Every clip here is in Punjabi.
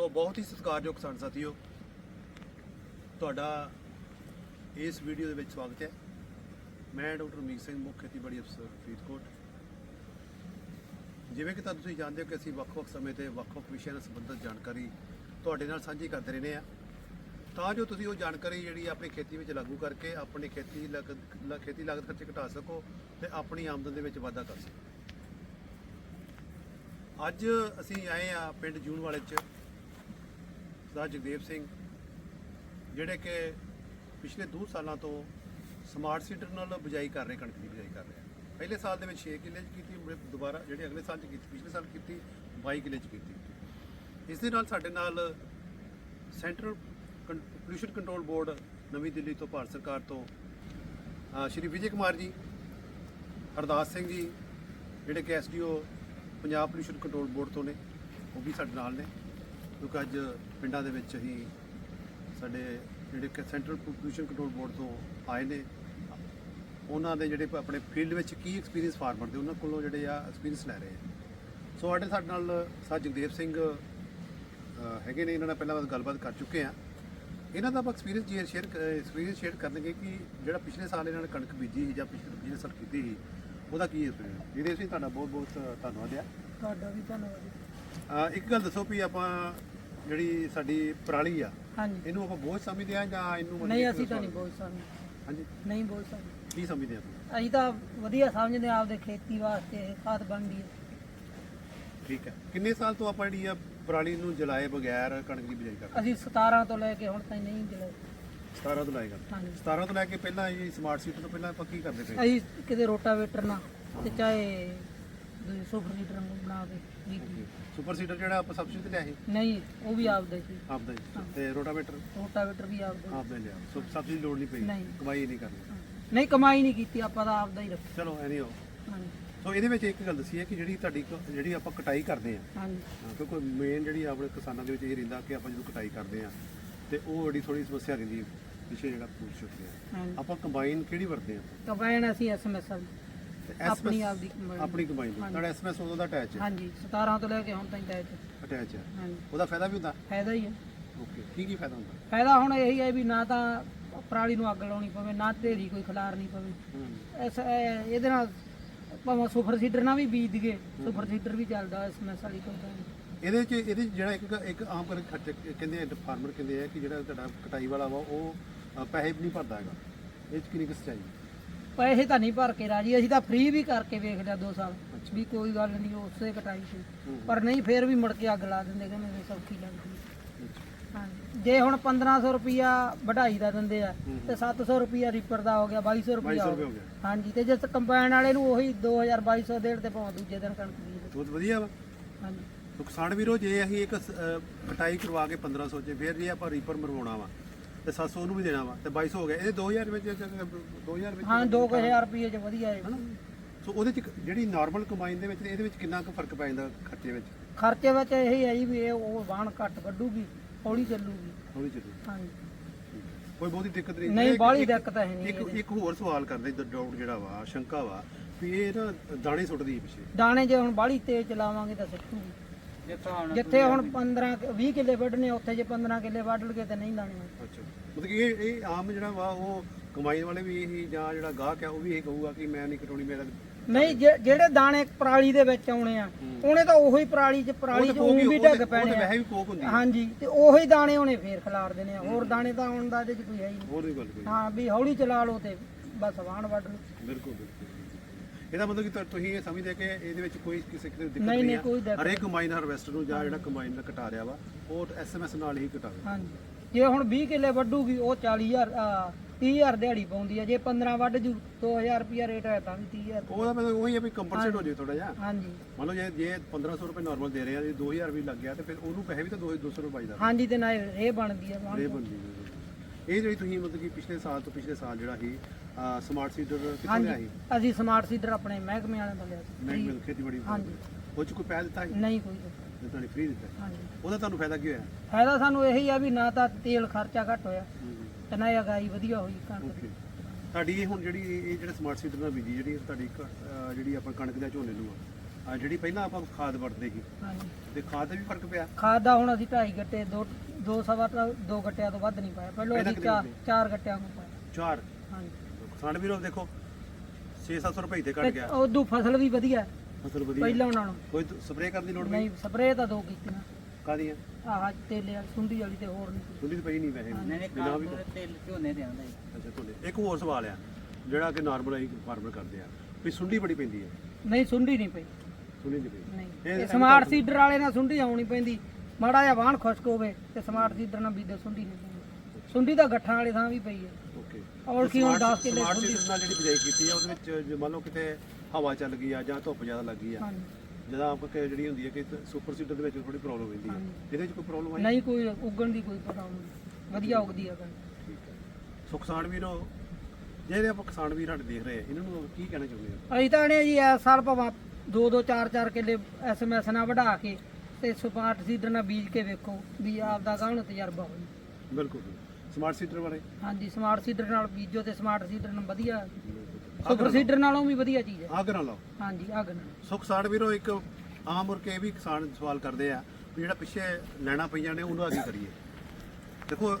ਸੋ ਬਹੁਤ ਹੀ ਸਤਿਕਾਰਯੋਗ ਕਿਸਾਨ ਸਾਥੀਓ। ਤੁਹਾਡਾ ਇਸ ਵੀਡੀਓ ਦੇ ਵਿੱਚ ਸਵਾਗਤ ਹੈ। ਮੈਂ ਡਾਕਟਰ ਮੀਤ ਸਿੰਘ, ਮੁੱਖ ਖੇਤੀਬਾੜੀ ਅਫਸਰ, ਫਰੀਦਕੋਟ। ਜਿਵੇਂ ਕਿ ਤੁਹਾਨੂੰ ਤੁਸੀਂ ਜਾਣਦੇ ਹੋ ਕਿ ਅਸੀਂ ਵੱਖ-ਵੱਖ ਸਮੇਂ ਤੇ ਵੱਖ-ਵੱਖ ਵਿਸ਼ਿਆਂ ਨਾਲ ਸੰਬੰਧਿਤ ਜਾਣਕਾਰੀ ਤੁਹਾਡੇ ਨਾਲ ਸਾਂਝੀ ਕਰਦੇ ਰਹਿੰਦੇ ਆ ਤਾਂ ਜੋ ਤੁਸੀਂ ਉਹ ਜਾਣਕਾਰੀ ਜਿਹੜੀ ਆਪਣੀ ਖੇਤੀ ਵਿੱਚ ਲਾਗੂ ਕਰਕੇ ਆਪਣੀ ਖੇਤੀ ਲਾਗਤ ਖੇਤੀ ਲਾਗਤ ਖਰਚੇ ਘਟਾ ਸਕੋ ਤੇ ਆਪਣੀ ਆਮਦਨ ਦੇ ਵਿੱਚ ਵਾਧਾ ਕਰ ਸਕੋ। ਅੱਜ ਅਸੀਂ ਆਏ ਆ ਪਿੰਡ ਜੂਨ ਵਾਲੇ ਚ। ਸਰਦਾਰ ਜਗਦੇਵ ਸਿੰਘ, ਜਿਹੜੇ ਕਿ ਪਿਛਲੇ 2 ਸਾਲਾਂ ਤੋਂ ਸਮਾਰਟ ਸੀਡਰ ਨਾਲ ਬਿਜਾਈ ਕਰ ਰਹੇ, ਕਣਕ ਦੀ ਬਿਜਾਈ ਕਰ ਰਹੇ ਆ। ਪਹਿਲੇ ਸਾਲ ਦੇ ਵਿੱਚ 6 ਕਿੱਲੇ ਚ ਕੀਤੀ, ਮੁੜ ਦੁਬਾਰਾ ਜਿਹੜੇ ਅਗਲੇ ਸਾਲ ਚ ਕੀਤੀ, ਪਿਛਲੇ ਸਾਲ ਕੀਤੀ 22 ਕਿੱਲੇ ਚ ਕੀਤੀ। ਇਸ ਦੇ ਨਾਲ ਸਾਡੇ ਨਾਲ ਸੈਂਟਰਲ ਪੋਲੂਸ਼ਨ ਕੰਟਰੋਲ ਬੋਰਡ ਨਵੀਂ ਦਿੱਲੀ ਤੋਂ ਭਾਰਤ ਸਰਕਾਰ ਤੋਂ ਸ਼੍ਰੀ ਵਿਜੇ ਕੁਮਾਰ ਜੀ, ਹਰਦਾਸ ਸਿੰਘ ਜੀ, ਜਿਹੜੇ ਕਿ SDO Punjab pollution control board ਤੋਂ ਨੇ, ਉਹ ਵੀ ਸਾਡੇ ਨਾਲ ਨੇ। ਕਿਉਂਕਿ ਅੱਜ ਪਿੰਡਾਂ ਦੇ ਵਿੱਚ ਹੀ ਸਾਡੇ ਜਿਹੜੇ ਕਿ ਸੈਂਟਰਲ ਪੋਲੂਸ਼ਨ ਕੰਟਰੋਲ ਬੋਰਡ ਤੋਂ ਆਏ ਨੇ। ਉਹਨਾਂ ਦੇ ਜਿਹੜੇ ਆਪਣੇ ਫੀਲਡ ਵਿੱਚ ਕੀ ਐਕਸਪੀਰੀਅੰਸ ਫਾਰਮਰ ਦੇ ਉਹਨਾਂ ਕੋਲੋਂ ਜਿਹੜੇ ਆ ਐਕਸਪੀਰੀਅੰਸ ਲੈ ਰਹੇ ਆ। ਸੋ ਸਾਡੇ ਸਾਡੇ ਨਾਲ ਸਰ ਜਗਦੇਵ ਸਿੰਘ ਹੈਗੇ ਨੇ ਇਹਨਾਂ ਨਾਲ ਪਹਿਲਾਂ ਗੱਲਬਾਤ ਕਰ ਚੁੱਕੇ ਆ। ਇਹਨਾਂ ਦਾ ਆਪਾਂ ਐਕਸਪੀਰੀਅੰਸ ਜੀ ਸ਼ੇਅਰ ਐਕਸਪੀਰੀਅੰਸ ਸ਼ੇਅਰ ਕਰਨਗੇ ਕਿ ਜਿਹੜਾ ਪਿਛਲੇ ਸਾਲ ਇਹਨਾਂ ਨੇ ਕਣਕ ਬੀਜੀ ਸੀ ਜਾਂ ਪਿਛਲੇ ਪਿਛਲੇ ਸਾਲ ਕੀਤੀ ਸੀ ਉਹਦਾ ਕੀ ਐਕਸਪੀਰੀਅੰਸ ਜਿਹਦੇ ਅਸੀਂ ਤੁਹਾਡਾ ਬਹੁਤ ਬਹੁਤ ਧੰਨਵਾਦ ਆ। ਤੁਹਾਡਾ ਵੀ ਧੰਨਵਾਦ। ਇੱਕ ਗੱਲ ਦੱਸੋ ਵੀ ਆਪਾਂ ਜਿਹੜੀ ਸਾਡੀ ਪਰਾਲੀ ਆ ਹਾਂਜੀ। ਇਹਨੂੰ ਆਪਾਂ ਬੋਝ ਸਮਝਦੇ ਆ ਜਾਂ ਇਹਨੂੰ ਨਹੀਂ ਕਿ ਅਸੀਂ ਤਾਂ ਨਹੀਂ ਬੋਲ ਸਕਦੇ ਹਾਂਜੀ। ਨਹੀਂ ਬੋਲ ਸਕਦੇ ਕੀ ਸਮਝਦੇ ਆ ਤੁਸੀਂ? ਅਸੀਂ ਤਾਂ ਵਧੀਆ ਸਮਝਦੇ ਹਾਂ ਆਪਦੇ ਖੇਤੀ ਵਾਸਤੇ ਇਹ ਖਾਦ ਬਣਦੀ ਹੈ। ਠੀਕ ਹੈ। ਕਿੰਨੇ ਸਾਲ ਤੋਂ ਆਪਾਂ ਜਿਹੜੀ ਆ ਪਰਾਲੀ ਨੂੰ ਜਲਾਏ ਬਗੈਰ ਕਣਕ ਦੀ ਬਿਜਾਈ ਕਰਦੇ? ਅਸੀਂ 17 ਤੋਂ ਲੈ ਕੇ ਹੁਣ ਤਾਈਂ ਨਹੀਂ ਜਲੇ 17 ਤੋਂ ਲਾਏਗਾ ਹਾਂਜੀ। 17 ਤੋਂ ਲੈ ਕੇ ਪਹਿਲਾਂ ਇਹ ਸਮਾਰਟ ਸੀਟਰ ਤੋਂ ਪਹਿਲਾਂ ਆਪਾਂ ਕੀ ਕਰਦੇ ਪਏ? ਅਸੀਂ ਕਿਤੇ ਰੋਟਾਵੇਟਰ ਨਾਲ ਤੇ ਚਾਹੇ ਦੂਜੀ ਸੁਪਰ ਲੀਟਰ ਨੂੰ ਬਣਾ ਕੇ। ਬੀਜੀ ਸੁਪਰ ਸੀਟਰ ਜਿਹੜਾ ਆਪਾਂ ਸਬਸਿਡੀ ਤੇ ਲਿਆ ਸੀ? ਨਹੀਂ ਉਹ ਵੀ ਆਪਦੇ ਸੀ। ਆਪਦਾ ਹੀ ਤੇ ਰੋਟਾਵੇਟਰ? ਰੋਟਾਵੇਟਰ ਵੀ ਆਪਦੇ ਆਪਦਾ ਹੀ ਲਿਆ। ਸੋ ਸਬਸਿਡੀ ਲੋੜ ਨਹੀਂ ਪਈ। ਨਹੀਂ। ਕਮਾਈ ਨਹੀਂ ਕਰਨੀ। ਨਹੀਂ ਕਮਾਈ ਨਹੀਂ ਕੀਤੀ ਆਪਾਂ ਤਾਂ ਆਪਦਾ ਹੀ ਰੱਖਿਆ। ਚਲੋ ਐਨੀ ਹੋ। ਹਾਂਜੀ। ਸੋ ਇਹਦੇ ਵਿੱਚ ਇੱਕ ਗੱਲ ਦੱਸੀ ਹੈ ਕਿ ਜਿਹੜੀ ਤੁਹਾਡੀ ਕ- ਜਿਹੜੀ ਆਪਾਂ ਕਟਾਈ ਕਰਦੇ ਆ ਹਾਂਜੀ। ਕਿਉਂਕਿ ਮੇਨ ਜਿਹੜੀ ਆਪਣੇ ਕਿਸਾਨਾਂ ਦੇ ਵਿੱਚ ਇਹ ਰਹਿੰਦਾ ਕਿ ਆਪਾਂ ਜਦੋਂ ਕਟਾਈ ਕਰਦੇ ਆ ਤੇ ਉਹ ਬੜੀ ਥੋੜੀ ਸਮੱਸਿਆ ਰਹਿੰਦੀ ਹੈ। ਪਿੱਛੇ ਜਿਹੜਾ ਪੁੱਛ ਚੁੱਕੇ ਆ ਹਾਂਜੀ। ਆਪਾਂ ਕੰਬਾਈਨ ਕਿਹੜੀ ਵਰਤਦੇ ਆ ਕੰਬਾਈਨ ਅਸੀਂ ਐਸਐਮਐਸ ਆਪਣੀ ਆਪਦੀ ਕੰਬਾਈਨ ਹਾਂਜੀ। ਨਾਲ ਐਸਐਮਐਸ ਉਹਦਾ ਅਟੈਚ ਹੈ? ਹਾਂਜੀ 17 ਤੋਂ ਲੈ ਕੇ ਹੁਣ ਤਾਈਂ ਟੈਚ ਅਟੈਚ ਹੈ। ਹਾਂਜੀ। ਉਹਦਾ ਫਾਇਦਾ ਵੀ ਹੁੰਦਾ? ਫਾਇਦਾ ਹੀ ਹੈ। ਓਕੇ ਕੀ ਕੀ ਫਾਇਦਾ ਹੁੰਦਾ? ਫਾਇਦਾ ਹੁਣ ਇਹੀ ਹੈ ਵੀ ਨਾ ਤਾਂ ਪਰਾਲੀ ਨੂੰ ਅੱਗ ਲਾਉਣੀ ਪਵੇ ਨਾ ਢੇਰੀ ਕੋਈ ਖਿਲਾਰਨੀ ਪਵੇ। ਇਸ ਇਹ- ਇਹਦੇ ਨਾਲ ਭਾਵੇਂ ਸੁਪਰ ਸੀਡਰ ਨਾਲ ਵੀ ਬੀਜ ਦਈਏ ਸੁਪਰ ਸੀਡਰ ਵੀ ਚੱਲਦਾ ਇਸ ਮੈਸ ਵਾਲੀ ਕੰਪਨੀ ਇਹਦੇ ਚ ਇਹਦੇ 'ਚ ਜਿਹੜਾ ਇੱਕ ਇੱਕ ਆਮ ਕਰ ਖਰਚ ਕਹਿੰਦੇ ਆ ਫਾਰਮਰ ਕਹਿੰਦੇ ਆ ਕਿ ਜਿਹੜਾ ਤੁਹਾਡਾ ਕਟਾਈ ਵਾਲਾ ਵਾ ਉਹ ਅ, ਪੈਸੇ ਨਹੀਂ ਭਰਦਾ ਹੈਗਾ। ਇਹ 'ਚ ਕਿੰਨੀ ਕੁ ਸੱਚਾਈ ਹੈ? ਪੈਸੇ ਤਾਂ ਨਹੀਂ ਭਰ ਕੇ ਰਾਜੀ ਅਸੀਂ ਤਾਂ ਫ੍ਰੀ ਵੀ ਕਰਕੇ ਵੇਖ ਲਿਆ 2 ਸਾਲ। ਵੀ ਕੋਈ ਗੱਲ ਨਹੀਂ ਉਸੇ ਕਟਾਈ ਸੀ। ਪਰ ਨਹੀਂ ਫੇਰ ਵੀ ਮੁੜ ਕੇ ਅੱਗ ਲਾ ਦਿੰਦੇ ਕਿ ਮੇਰੇ ਸੌਖੀ ਲੱਗਦੀ ਹਾਂਜੀ। ਜੇ ਹੁਣ 1500 ਰੁਪਿਆ ਵਢਾਈ ਦਾ ਦਿੰਦੇ ਆ ਤੇ 700 ਰੁਪਿਆ ਰੀਪਰ ਦਾ ਹੋ ਗਿਆ 2200 ਰੁਪਿਆ 2200 ਹੋ ਗਿਆ। ਹਾਂਜੀ ਤੇ ਜੇ ਕੰਬਾਈਨ ਵਾਲੇ ਨੂੰ ਉਹੀ 2000 2200 ਦੇਣ ਤੇ ਭਾਵੇਂ ਦੂਜੇ ਦਿਨ ਕਣਕ ਦੇ ਬਹੁਤ ਵਧੀਆ ਵਾ। ਹਾਂਜੀ। ਸੋ ਕਿਸਾਨ ਵੀਰੋ ਜੇ ਅਸੀਂ ਇੱਕ ਕਟਾਈ ਕਰਵਾ ਕੇ 1500 ਚ ਫਿਰ ਜੇ ਆਪਾਂ ਰੀਪਰ ਮਰਵਾਉਣਾ ਵਾ ਤੇ 700 ਉਹਨੂੰ ਵੀ ਦੇਣਾ ਵਾ ਤੇ 2200 ਹੋ ਗਿਆ। ਇਹ 2000 ਵਿੱਚ 2000 ਵਿੱਚ ਹਾਂ 2000 ਰੁਪਏ ਚ ਵਧੀਆ ਹੈ। ਸੋ ਉਹਦੇ ਚ ਜਿਹੜੀ ਨਾਰਮਲ ਕੰਬਾਈਨ ਦੇ ਵਿੱਚ ਤੇ ਇਹਦੇ ਵਿੱਚ ਕਿੰਨਾ ਕੁ ਫ਼ਰਕ ਪੈ ਜਾਂਦਾ ਖਰਚੇ ਵਿੱਚ? ਖਰਚੇ ਵਿੱਚ ਇਹ ਹੈ ਜੀ ਵੀ ਇਹ ਉਹ ਵਾਹਣ ਘੱਟ ਕੱਢੂਗੀ ਹੌਲੀ ਚੱਲੂਗੀ। ਥੋੜੀ ਜਿਹੀ ਹਾਂਜੀ। ਕੋਈ ਬਹੁਤੀ ਦਿੱਕਤ ਨਹੀਂ। ਨਹੀਂ ਬਾਹਲੀ ਦਿੱਕਤ ਹੈ ਨਹੀਂ ਇੱਕ ਇੱਕ ਹੋਰ ਸਵਾਲ ਕਰਦੇ ਡਾਊਟ ਜਿਹੜਾ ਵਾ ਸ਼ੰਕਾ ਵਾ ਵੀ ਇਹ ਨਾ ਦਾਣੇ ਸੁੱਟਦੀ ਪਿੱਛੇ। ਦਾਣੇ ਜੇ ਹੁਣ ਬਾਹਲੀ ਤੇਜ਼ ਚਲਾਵਾਂਗੇ ਤਾਂ ਸਿੱਟੂਗੀ। ਜਿੱਥੇ ਹੁਣ 15 ਕੁ- 20 ਕਿੱਲੇ ਵੱਢਣੇ ਉੱਥੇ ਜੇ 15 ਕਿੱਲੇ ਵੱਢ ਲਗੇ ਤਾਂ ਨਹੀਂ। ਅੱਛਾ। ਮਤਲਬ ਕਿ ਇਹ ਇਹ ਆਮ ਜਿਹੜਾ ਵਾ ਉਹ ਕਮਾਈ ਵਾਲੇ ਵੀ ਇਹੀ ਜਾਂ ਜਿਹੜਾ ਗਾਹਕ ਆ ਉਹ ਵੀ ਇਹ ਕਹੂਗਾ ਕਿ ਮੈਂ ਨਹੀਂ ਕਟਾਉਣੀ ਮੇਰਾ ਨਹੀਂ ਜੇ- ਜਿਹੜੇ ਦਾਣੇ ਪਰਾਲੀ ਦੇ ਵਿੱਚ ਆਉਣੇ ਆ ਉਹਨੇ ਤਾਂ ਉਹੀ ਪਰਾਲੀ ਚ ਪਰਾਲੀ ਚ ਊਂ ਵੀ ਡੱਗ ਪੈਣੇ ਆ। ਵੈਸੇ ਵੀ ਕੋਕ ਹੁੰਦੀ ਹਾਂਜੀ ਤੇ ਉਹੀ ਦਾਣੇ ਉਹਨੇ ਫੇਰ ਖਿਲਾਰ ਦੇਣੇ ਆ। ਹੋਰ ਦਾਣੇ ਤਾਂ ਆਉਣ ਦਾ ਇਹਦੇ ਚ ਕੋਈ ਹੈ ਹੀ ਨਹੀਂ। ਹੋਰ ਵੀ ਗੱਲ ਕੋਈ। ਹਾਂ ਵੀ ਹੌਲੀ ਚਲਾ ਲਓ ਤੇ ਬਸ ਵਾਹਣ ਵੱਢ ਲਓ। ਬਿਲਕੁਲ ਬਿਲਕੁਲ। ਇਹਦਾ ਮਤਲਬ ਕਿ ਤੁ- ਤੁਸੀਂ ਇਹ ਸਮਝਦੇ ਕਿ ਇਹਦੇ ਵਿੱਚ ਕੋਈ ਕਿਸੇ ਕਿਸਮ ਦੀ ਦਿੱਕਤ ਨਹੀਂ, ਨਹੀਂ ਨਹੀਂ, ਆ। ਕੋਈ ਦਿੱਕਤ ਹਰੇਕ ਕੰਬਾਈਨ ਹਾਰਵੈਸਟਰ ਨੂੰ ਜਾਂ ਜਿਹੜਾ ਕੰਬਾਈਨ ਦਾ ਕਟਾ ਰਿਹਾ ਵਾ ਉਹ ਐਸਐਮਐਸ ਨਾਲ ਹੀ ਕਟਾਵੇ ਹਾਂਜੀ। ਜੇ ਹੁਣ 20 ਕਿੱਲੇ ਵੱਢੂਗੀ ਉਹ 40000 ਆ 30000 ਦਿਹਾੜੀ ਪਾਉਂਦੀ ਆ। ਜੇ 15 ਵੱਢ ਜੂ 2000 ਰੁਪਿਆ ਰੇਟ ਹੈ ਤਾਂ ਵੀ 30000 ਉਹਦਾ ਮਤਲਬ ਉਹੀ ਹੈ ਵੀ ਕੰਪਨਸੇਟ ਹੋ ਜੇ ਥੋੜਾ ਜਿਹਾ। ਹਾਂਜੀ। ਮੰਨ ਲਓ ਜੇ ਜੇ 1500 ਰੁਪਏ ਨਾਰਮਲ ਦੇ ਰਹੇ ਆ ਜੇ 2000 ਵੀ ਲੱਗ ਗਿਆ ਤੇ ਫਿਰ ਉਹਨੂੰ ਪੈਸੇ ਵੀ ਤਾਂ 200 ਰੁਪਏ ਬਚਦਾ ਹਾਂਜੀ ਤੇ ਨਾਲ ਇਹ ਬਣਦੀ ਆ। ਵਾਹਣ ਇਹ ਬੰਦੀ ਇਹ ਜਿਹੜੀ ਤੁਸੀਂ ਮਤਲਬ ਕਿ ਪਿਛਲੇ ਸਾਲ ਤੋਂ ਪਿਛਲੇ ਸਾਲ ਜਿਹੜਾ ਸੀ ਸਮਾਰਟ ਸੀਡਰ ਕਿੱਥੋਂ ਲਿਆ ਸੀ ਹਾਂਜੀ ਅਸੀਂ ਸਮਾਰਟ ਸੀਡਰ ਆਪਣੇ ਮਹਿਕਮੇ ਵਾਲਿਆਂ ਤੋਂ ਲਿਆ ਸੀ। ਮੈਂ ਮਿਲ ਖੇਤੀਬਾੜੀ ਵਿਭਾਗ ਹਾਂਜੀ। ਉਹ ਚ ਕੋਈ ਪੈਸਾ ਦਿੱਤਾ ਸੀ? ਨਹੀਂ ਕੋਈ ਤੇ ਤੁਹਾਨੂੰ ਫ੍ਰੀ ਦਿੱਤਾ? ਹਾਂਜੀ। ਉਹਦਾ ਤੁਹਾਨੂੰ ਫਾਇਦਾ ਕੀ ਹੋਇਆ? ਫਾਇਦਾ ਸਾਨੂੰ ਇਹੀ ਆ ਵੀ ਨਾ ਤਾਂ ਤੇਲ ਖਰਚਾ ਘੱਟ ਹੋਇਆ ਤੇ ਨਾ ਹੀ ਅਗਾਈ ਵਧੀਆ ਹੋਈ ਕਣਕ ਦੀ ਓਕੇ। ਤੁਹਾਡੀ ਇਹ ਹੁਣ ਜਿਹੜੀ ਇਹ ਇਹ ਜਿਹੜਾ ਸਮਾਰਟ ਸੀਡਰ ਨਾਲ ਬੀਜੀ ਜਿਹੜੀ ਤੁਹਾਡੀ ਕ- ਅਹ ਜਿਹੜੀ ਆਪਾਂ ਕਣਕ ਦਾ ਝੋਨੇ ਨੂੰ ਆ ਜਿਹੜੀ ਪਹਿਲਾਂ ਆਪਾਂ ਖਾਦ ਵਰਤਦੇ ਸੀ ਹਾਂਜੀ। ਤੇ ਖਾਦ ਦਾ ਵੀ ਫ਼ਰਕ ਪਿਆ? ਖਾਦ ਦਾ ਹੁਣ ਅਸੀਂ ਢਾਈ ਗੱਟੇ ਦੋ ਦੋ ਸਵਾ ਤਾਂ ਦੋ ਗੱਟਿਆਂ ਤੋਂ ਵੱਧ ਨਹੀਂ ਪਾਇਆ। ਪਹਿਲਾਂ ਪਹਿਲਾਂ ਅਸੀਂ ਕਿੰਨੇ ਚਾਰ ਪਾਏ? ਚਾਰ ਗੱਟਿਆਂ ਨੂੰ ਪਾਇਆ। ਚਾਰ? ਹਾਂਜੀ। ਕਿਸਾਨ ਵੀਰੋ ਦੇਖੋ 6-700 ਰੁਪਏ ਤੇ ਘਟ ਤੇ ਗਿਆ। ਉਦੋਂ ਫਸਲ ਵੀ ਵਧੀਆ। ਫਸਲ ਵਧੀਆ। ਪਹਿਲਾਂ ਨਾਲੋਂ ਕੋਈ ਸਪਰੇਅ ਕਰਨ ਦੀ ਲੋੜ ਨਹੀਂ ਨਹੀਂ? ਸਪਰੇਅ ਤਾਂ ਦੋ ਕੀਤੀਆਂ। ਕਾਦੀਆਂ ਆਹ ਤੇਲੇ ਵਾਲੀ ਸੁੰਡੀ ਵਾਲੀ ਤੇ ਹੋਰ ਨਹੀਂ। ਸੁੰਡੀ ਤਾਂ ਪਈ ਨਹੀਂ ਵੈਸੇ ਹਾਂ, ਨਹੀਂ ਬਿਨਾਂ ਵੀ ਤੇਲ ਝੋਨੇ ਦੇ ਆਂਦਾ ਜੀ ਅੱਛਾ ਤੁਹਾਡੇ ਇੱਕ ਹੋਰ ਸਵਾਲ ਆ ਜਿਹੜਾ ਕਿ ਨਾਰਮਲ ਆਈ ਫਾਰਮਰ ਕਰਦੇ ਆ। ਵੀ ਸੁੰਡੀ ਬੜੀ ਪੈਂਦੀ ਹੈ ਨਹੀਂ ਸੁੰਡੀ ਨਹੀਂ ਪਈ। ਸੁੰਡੀ ਨਹੀਂ ਪੈਂਦੀ ਨਹੀਂ। ਇਹ ਇਹ ਸਮਾਰਟ ਸੀਡਰ ਵਾਲੇ ਨਾਲ ਸੁੰਡੀ ਆਉਣੀ ਪੈਂਦੀ। ਮਾੜਾ ਜਿਹਾ ਵਾਹਣ ਖੁਸ਼ਕ ਹੋਵੇ ਤੇ ਸਮਾਰਟ ਸੀਡਰ ਨਾਲ ਬੀਜਦੇ ਸੁੰਡੀ ਨਹੀਂ ਪੈਂਦੀ ਸੁੰਡੀ ਤਾਂ ਗੱਠਾਂ ਵਾਲੇ ਥਾਂ ਵੀ ਪਈ ਹੈ। ਓਕੇ ਔਰ ਕੀ ਹੁਣ 10 ਕਿੱਲੇ ਸਮਾਰਟ ਸੁੰਡੀ ਸੀਡਰ ਨਾਲ ਜਿਹੜੀ ਬਿਜਾਈ ਕੀਤੀ ਆ ਉਹਦੇ ਵਿੱਚ ਜੇ ਮੰਨ ਲਓ ਕਿਤੇ ਹਵਾ ਚੱਲ ਗਈ ਆ ਜਾਂ ਧੁੱਪ ਜ਼ਿਆਦਾ ਲੱਗੀ ਆ ਹਾਂਜੀ। ਜਦੋਂ ਆਪਾਂ ਕਿ ਜਿਹੜੀ ਹੁੰਦੀ ਹੈ ਕਿ ਸੁਪਰ ਸੀਡਰ ਦੇ ਵਿੱਚ ਥੋੜੀ ਪ੍ਰੋਬਲਮ ਹੁੰਦੀ ਹੈ ਹਾਂਜੀ। ਇਹਦੇ ਵਿੱਚ ਕੋਈ ਪ੍ਰੋਬਲਮ ਆਈ? ਨਹੀਂ ਕੋਈ ਉਗਣ ਦੀ ਕੋਈ ਪ੍ਰੋਬਲਮ ਨਹੀਂ। ਵਧੀਆ ਉਗਦੀ ਆ ਕਣਕ ਠੀਕ ਹੈ ਸੋ ਕਿਸਾਨ ਵੀਰੋ ਜਿਹੜੇ ਆਪਾਂ ਕਿਸਾਨ ਵੀਰ ਸਾਡੇ ਦੇਖ ਰਹੇ ਆ ਇਹਨਾਂ ਨੂੰ ਕੀ ਕਹਿਣਾ ਚਾਹੁੰਦੇ ਆ ਅਸੀਂ ਤਾਂ ਨੇ ਜੀ ਇਸ ਸਾਲ ਭਾਵੇਂ ਦੋ ਦੋ ਚਾਰ ਚਾਰ ਕਿੱਲੇ ਐਸਐਮਐਸ ਨਾਲ ਵਢਾ ਕੇ ਤੇ ਸਮਾਰਟ ਸੀਡਰ ਨਾਲ ਬੀਜ ਕੇ ਵੇਖੋ ਵੀ ਆਪ ਦਾ ਗਾਹਣ ਤਜਰਬਾ ਹੋਵੇ। ਬਿਲਕੁਲ ਸਮਾਰਟ ਸੀਡਰ ਬਾਰੇ? ਹਾਂਜੀ ਸਮਾਰਟ ਸੀਡਰ ਨਾਲ ਬੀਜੋ ਤੇ ਸਮਾਰਟ ਸੀਡਰ ਨਾਲ ਵਧੀਆ। ਸੁਪਰ ਸੀਡਰ ਨਾਲੋਂ ਵੀ ਵਧੀਆ ਚੀਜ਼ ਹੈ। ਆਗਰ ਨਾਲ ਲਾਓ। ਹਾਂਜੀ ਅੱਗ ਨਾਲ ਸੋ ਕਿਸਾਨ ਵੀਰੋ ਇੱਕ ਆਮ ਮੁਰ ਕੇ ਵੀ ਕਿਸਾਨ ਸਵਾਲ ਕਰਦੇ ਆ ਵੀ ਜਿਹੜਾ ਪਿੱਛੇ ਲੈਣਾ ਪਈਆਂ ਨੇ ਉਹਨੂੰ ਕੀ ਕਰੀਏ। ਦੇਖੋ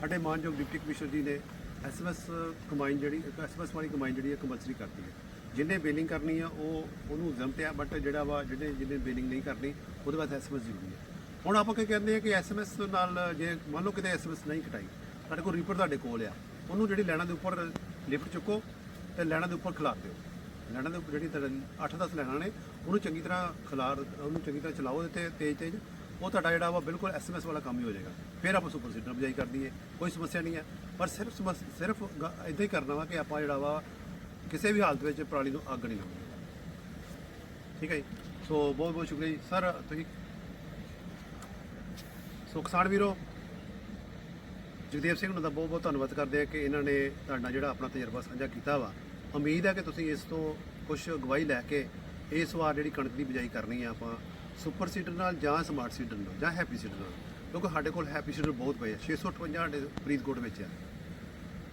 ਸਾਡੇ ਮਾਨਯੋਗ ਡਿਪਟੀ ਕਮਿਸ਼ਨਰ ਜੀ ਨੇ ਐਸਐਮਐਸ ਕਮਾਈਨ ਜਿਹੜੀ ਐਸਐਮਐਸ ਵਾਲੀ ਕਮਾਈਨ ਜਿਹੜੀ ਹੈ ਕੰਪਲਸਰੀ ਕਰਤੀ ਹੈ। ਜਿਹਨੇ ਬਿਲਿੰਗ ਕਰਨੀ ਆ ਉਹ ਉਹਨੂੰ ਜ਼ਮਤ ਆ ਬਟ ਜਿਹੜਾ ਵਾ ਜਿਹਨੇ ਜਿਹਨੇ ਬਿਲਿੰਗ ਨਹੀਂ ਕਰਨੀ ਉਹਦੇ ਵਾਸਤੇ ਐਸਐਮਐਸ ਜ਼ਰੂਰੀ ਹੈ। ਹੁਣ ਆਪਾਂ ਕੀ ਕਹਿੰਦੇ ਆ ਕਿ ਐਸਐਮਐਸ ਨਾਲ ਜੇ ਮੰਨ ਲਓ ਕਿਤੇ ਐਸਐਮਐਸ ਨਹੀਂ ਕਟਾਈ, ਸਾਡੇ ਕੋਲ ਰੀਪਰ ਤੁਹਾਡੇ ਕੋਲ ਆ। ਉਹਨੂੰ ਜਿਹੜੀ ਲੈਣਾ ਦੇ ਉੱਪਰ ਲਿਫਟ ਚੁੱਕੋ ਤੇ ਲੈਣਾ ਦੇ ਉੱਪਰ ਖਿਲਾਰ ਦਿਓ। ਲੈਣਾ ਦੇ ਉੱਪਰ ਜਿਹੜੀ ਤੁਹਾਡੇ 8-10 ਲੈਣਾ ਨੇ, ਉਹਨੂੰ ਚੰਗੀ ਤਰ੍ਹਾਂ ਖਿਲਾਰ, ਉਹਨੂੰ ਚੰਗੀ ਤਰ੍ਹਾਂ ਚਲਾਓ ਤੇ ਤੇਜ਼ ਤੇਜ਼, ਉਹ ਤੁਹਾਡਾ ਜਿਹੜਾ ਵਾ ਬਿਲਕੁਲ ਐਸਐਮਐਸ ਵਾਲਾ ਕੰਮ ਹੀ ਹੋ ਜਾਏਗਾ। ਫਿਰ ਆਪਾਂ ਸੁਪਰ ਸੀਡਰ ਬਜਾਈ ਕਰਦੀ ਹੈ ਕੋਈ ਸਮੱਸਿਆ ਨਹੀਂ ਹੈ। ਪਰ ਸਿਰਫ ਸਮੱਸ- ਸਿਰਫ ਇਦਾਂ ਹੀ ਕਰਨਾ ਵਾ ਕਿ ਆਪਾਂ ਜਿਹੜਾ ਵਾ ਕਿਸੇ ਵੀ ਹਾਲਤ ਵਿੱਚ ਪਰਾਲੀ ਨੂੰ ਅੱਗ ਨਹੀਂ ਲਾਉਣੀ। ਠੀਕ ਹੈ ਜੀ? ਸੋ ਬਹੁਤ ਬਹੁਤ ਸ਼ੁਕਰੀਆ ਜੀ। ਸਰ, ਤੁਸੀਂ ਸੋ ਕਿਸਾਨ ਵੀਰੋ। ਜਗਦੇਵ ਸਿੰਘ ਨੂੰ ਦਾ ਬਹੁਤ ਬਹੁਤ ਧੰਨਵਾਦ ਕਰਦੇ ਆ ਕਿ ਇਹਨਾਂ ਨੇ ਤੁਹਾਡਾ ਜਿਹੜਾ ਆਪਣਾ ਤਜਰਬਾ ਸਾਂਝਾ ਕੀਤਾ ਵਾ। ਉਮੀਦ ਹੈ ਕਿ ਤੁਸੀਂ ਇਸ ਤੋਂ ਕੁਝ ਗਵਾਹੀ ਲੈ ਕੇ ਇਸ ਵਾਰ ਜਿਹੜੀ ਕਣਕ ਦੀ ਬਿਜਾਈ ਕਰਨੀ ਆ ਆਪਾਂ ਸੁਪਰ ਸੀਡਰ ਨਾਲ ਜਾਂ ਸਮਾਰਟ ਸੀਡਰ ਨਾਲ ਜਾਂ ਹੈਪੀ ਸੀਡਰ ਨਾਲ। ਕਿਉਂਕਿ ਸਾਡੇ ਕੋਲ ਹੈਪੀ ਸੀਡਰ ਬਹੁਤ ਪਏ ਆ 658 ਸਾਡੇ ਫਰੀਦਕੋਟ ਵਿੱਚ ਆ।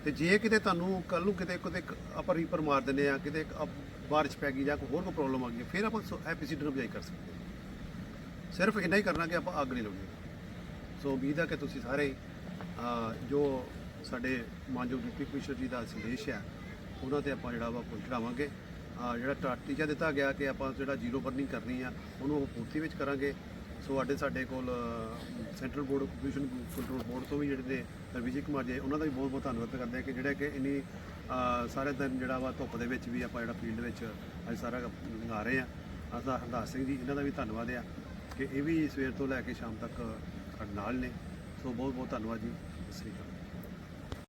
ਤੇ ਜੇ ਕਿਤੇ ਤੁਹਾਨੂੰ ਕੱਲ ਨੂੰ ਕਿਤੇ ਕਿਤੇ ਆਪਾਂ ਰੀਪਰ ਮਾਰ ਦਿੰਦੇ ਆ, ਕਿਤੇ ਅਪ- ਬਾਰਿਸ਼ ਪੈ ਗਈ ਜਾਂ ਕੋਈ ਹੋਰ ਕੋਈ ਪ੍ਰੋਬਲਮ ਆ ਗਈ, ਫਿਰ ਆਪਾਂ ਹੈਪੀ ਸੀਡਰ ਨਾਲ ਬਿਜਾਈ ਕਰ ਸਕਦੇ ਹਾਂ। ਸਿਰਫ ਇੰਨਾ ਹੀ ਕਰਨਾ ਕਿ ਆਪਾਂ ਅੱਗ ਨਹੀਂ ਲਾਉਣੀ। ਸੋ ਉਮੀਦ ਹੈ ਕਿ ਤੁਸੀਂ ਸਾਰੇ ਜੋ ਸਾਡੇ ਮਾਨਯੋਗ ਡਿਪਟੀ ਕਮਿਸ਼ਨਰ ਜੀ ਦਾ ਸੰਦੇਸ਼ ਹੈ, ਉਹਨਾਂ ਤੇ ਆਪਾਂ ਜਿਹੜਾ ਵਾ ਫੁੱਲ ਚੜਾਵਾਂਗੇ। ਜਿਹੜਾ ਟੀਚਾ ਦਿੱਤਾ ਗਿਆ ਕਿ ਆਪਾਂ ਜਿਹੜਾ ਜ਼ੀਰੋ ਬਰਨਿੰਗ ਕਰਨੀ ਆ, ਉਹਨੂੰ ਉਹ ਪੂਰਤੀ ਵਿੱਚ ਕਰਾਂਗੇ। ਸੋ ਸਾਡੇ ਸਾਡੇ ਕੋਲ central board of pollution control board ਤੋਂ ਵੀ ਜਿਹੜੇ ਨੇ ਵਿਜੇ ਕੁਮਾਰ ਜੀ ਉਹਨਾਂ ਦਾ ਵੀ ਬਹੁਤ ਬਹੁਤ ਧੰਨਵਾਦ ਕਰਦੇ ਆ ਕਿ ਜਿਹੜੇ ਕਿ ਇੰਨੀ ਸਾਰੇ ਦਿਨ ਜਿਹੜਾ ਵਾ ਧੁੱਪ ਦੇ ਵਿੱਚ ਵੀ ਆਪਾਂ ਜਿਹੜਾ ਫੀਲਡ ਵਿੱਚ ਅੱਜ ਸਾਰਾ ਲੰਘਾ ਰਹੇ ਆ ਅਸਾ ਹਰਦਾਸ ਸਿੰਘ ਜੀ, ਇਹਨਾਂ ਦਾ ਵੀ ਧੰਨਵਾਦ ਆ ਕਿ ਇਹ ਵੀ ਸਵੇਰ ਤੋਂ ਲੈ ਕੇ ਸ਼ਾਮ ਤੱਕ ਨਾਲ ਨੇ। ਸੋ ਬਹੁਤ ਬਹੁਤ ਧੰਨਵਾਦ ਜੀ। ਸਤਿ ਸ਼੍ਰੀ ਅਕਾਲ।